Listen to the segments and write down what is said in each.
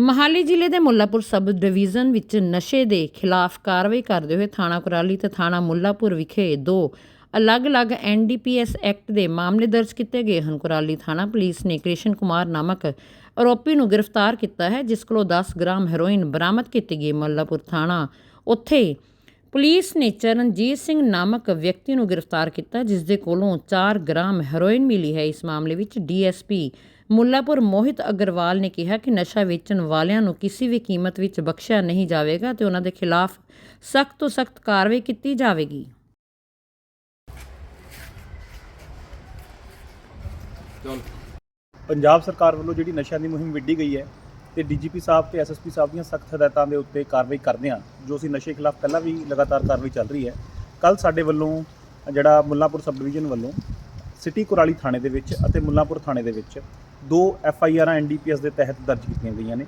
ਮਹਾਲੀ ਜ਼ਿਲ੍ਹੇ ਦੇ Mullapur sub division ਵਿੱਚ ਨਸ਼ੇ ਦੇ ਖਿਲਾਫ ਕਾਰਵਾਈ ਕਰਦੇ ਹੋਏ ਥਾਣਾ ਕੁਰਾਲੀ ਤੇ ਥਾਣਾ ਮੁੱਲਾਪੁਰ ਵਿਖੇ ਦੋ ਅਲੱਗ-ਅਲੱਗ ਐਨਡੀਪੀਐਸ ਐਕਟ ਦੇ ਮਾਮਲੇ ਦਰਜ ਕੀਤੇ ਗਏ ਹਨ। ਕੁਰਾਲੀ ਥਾਣਾ ਪੁਲਿਸ ਨੇ ਕ੍ਰਿਸ਼ਨ ਕੁਮਾਰ ਨਾਮਕ ਆਰੋਪੀ ਨੂੰ ਗ੍ਰਿਫਤਾਰ ਕੀਤਾ ਹੈ, ਜਿਸ ਕੋਲੋਂ 10 ਗ੍ਰਾਮ ਹੈਰੋਇਨ ਬਰਾਮਦ ਕੀਤੀ ਗਈ। ਮੁੱਲਾਪੁਰ ਥਾਣਾ ਉੱਥੇ ਪੁਲਿਸ ਨੇ ਚਰਨਜੀਤ ਸਿੰਘ ਨਾਮਕ ਵਿਅਕਤੀ ਨੂੰ ਗ੍ਰਿਫਤਾਰ ਕੀਤਾ, ਜਿਸ ਦੇ ਕੋਲੋਂ 4 ਗ੍ਰਾਮ ਹੈਰੋਇਨ ਮਿਲੀ ਹੈ। ਇਸ ਮਾਮਲੇ ਵਿੱਚ ਡੀਐਸਪੀ ਮੁੱਲਾਪੁਰ ਮੋਹਿਤ ਅਗਰਵਾਲ ਨੇ ਕਿਹਾ ਕਿ ਨਸ਼ਾ ਵੇਚਣ ਵਾਲਿਆਂ ਨੂੰ ਕਿਸੇ ਵੀ ਕੀਮਤ ਵਿੱਚ ਬਖਸ਼ਿਆ ਨਹੀਂ ਜਾਵੇਗਾ ਤੇ ਉਹਨਾਂ ਦੇ ਖਿਲਾਫ ਸਖਤ ਤੋਂ ਸਖਤ ਕਾਰਵਾਈ ਕੀਤੀ ਜਾਵੇਗੀ। ਪੰਜਾਬ ਸਰਕਾਰ ਵੱਲੋਂ ਜਿਹੜੀ ਨਸ਼ਿਆਂ ਦੀ ਮੁਹਿੰਮ ਵਿੱਢੀ ਗਈ ਹੈ ਤੇ ਡੀਜੀਪੀ ਸਾਹਿਬ ਤੇ ਐਸਐਸਪੀ ਸਾਹਿਬ ਦੀਆਂ ਸਖਤ ਹਦਾਇਤਾਂ ਦੇ ਉੱਤੇ ਕਾਰਵਾਈ ਕਰਦੇ ਹਾਂ, ਜੋ ਅਸੀਂ ਨਸ਼ੇ ਖਿਲਾਫ ਪਹਿਲਾਂ ਵੀ ਲਗਾਤਾਰ ਕਾਰਵਾਈ ਚੱਲ ਰਹੀ ਹੈ। ਕੱਲ ਸਾਡੇ ਵੱਲੋਂ ਜਿਹੜਾ ਮੁੱਲਾਪੁਰ ਸਬ ਡਿਵੀਜ਼ਨ ਵੱਲੋਂ ਸਿਟੀ ਕੁਰਾਲੀ ਥਾਣੇ ਦੇ ਵਿੱਚ ਅਤੇ ਮੁੱਲਾਂਪੁਰ ਥਾਣੇ ਦੇ ਵਿੱਚ ਦੋ ਐਫ ਆਈ ਆਰਾਂ ਐਨਡੀਪੀਐਸ ਦੇ ਤਹਿਤ ਦਰਜ ਕੀਤੀਆਂ ਗਈਆਂ ਨੇ।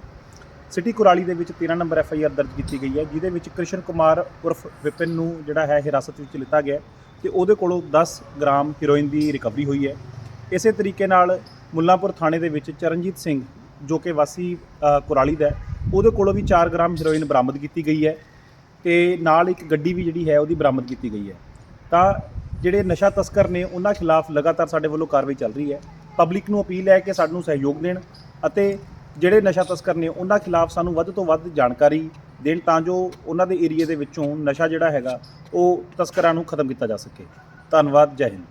ਸਿਟੀ ਕੁਰਾਲੀ ਦੇ ਵਿੱਚ 13 ਨੰਬਰ ਐਫ ਆਈ ਆਰ ਦਰਜ ਕੀਤੀ ਗਈ ਹੈ, ਜਿਹਦੇ ਵਿੱਚ ਕ੍ਰਿਸ਼ਨ ਕੁਮਾਰ ਉਰਫ ਵਿਪਿਨ ਨੂੰ ਜਿਹੜਾ ਹੈ ਹਿਰਾਸਤ ਵਿੱਚ ਲਿੱਤਾ ਗਿਆ ਹੈ ਤੇ ਉਹਦੇ ਕੋਲੋਂ 10 ਗ੍ਰਾਮ ਹੀਰੋਇਨ ਦੀ ਰਿਕਵਰੀ ਹੋਈ ਹੈ। ਇਸੇ ਤਰੀਕੇ ਨਾਲ ਮੁੱਲਾਂਪੁਰ ਥਾਣੇ ਦੇ ਵਿੱਚ ਚਰਨਜੀਤ ਸਿੰਘ, ਜੋ ਕਿ ਵਾਸੀ ਕੁਰਾਲੀ ਦਾ ਉਹਦੇ ਕੋਲੋਂ ਵੀ 4 ਗ੍ਰਾਮ ਹੀਰੋਇਨ ਬਰਾਮਦ ਕੀਤੀ ਗਈ ਹੈ ਤੇ ਨਾਲ ਇੱਕ ਗੱਡੀ ਵੀ ਜਿਹੜੀ ਹੈ ਉਹਦੀ ਬਰਾਮਦ ਕੀਤੀ ਗਈ ਹੈ। ਤਾਂ ਜਿਹੜੇ ਨਸ਼ਾ ਤਸਕਰ ਨੇ, ਉਹਨਾਂ ਖਿਲਾਫ ਲਗਾਤਾਰ ਸਾਡੇ ਵੱਲੋਂ ਕਾਰਵਾਈ ਚੱਲ ਰਹੀ ਹੈ। ਪਬਲਿਕ ਨੂੰ ਅਪੀਲ ਹੈ ਕਿ ਸਾਨੂੰ ਸਹਿਯੋਗ ਦੇਣ ਅਤੇ ਜਿਹੜੇ ਨਸ਼ਾ ਤਸਕਰ ਨੇ, ਉਹਨਾਂ ਖਿਲਾਫ ਸਾਨੂੰ ਵੱਧ ਤੋਂ ਵੱਧ ਜਾਣਕਾਰੀ ਦੇਣ ਤਾਂ ਜੋ ਉਹਨਾਂ ਦੇ ਏਰੀਏ ਦੇ ਵਿੱਚੋਂ ਨਸ਼ਾ ਜਿਹੜਾ ਹੈਗਾ, ਉਹ ਤਸਕਰਾਂ ਨੂੰ ਖਤਮ ਕੀਤਾ ਜਾ ਸਕੇ। ਧੰਨਵਾਦ, ਜੈ ਹਿੰਦ।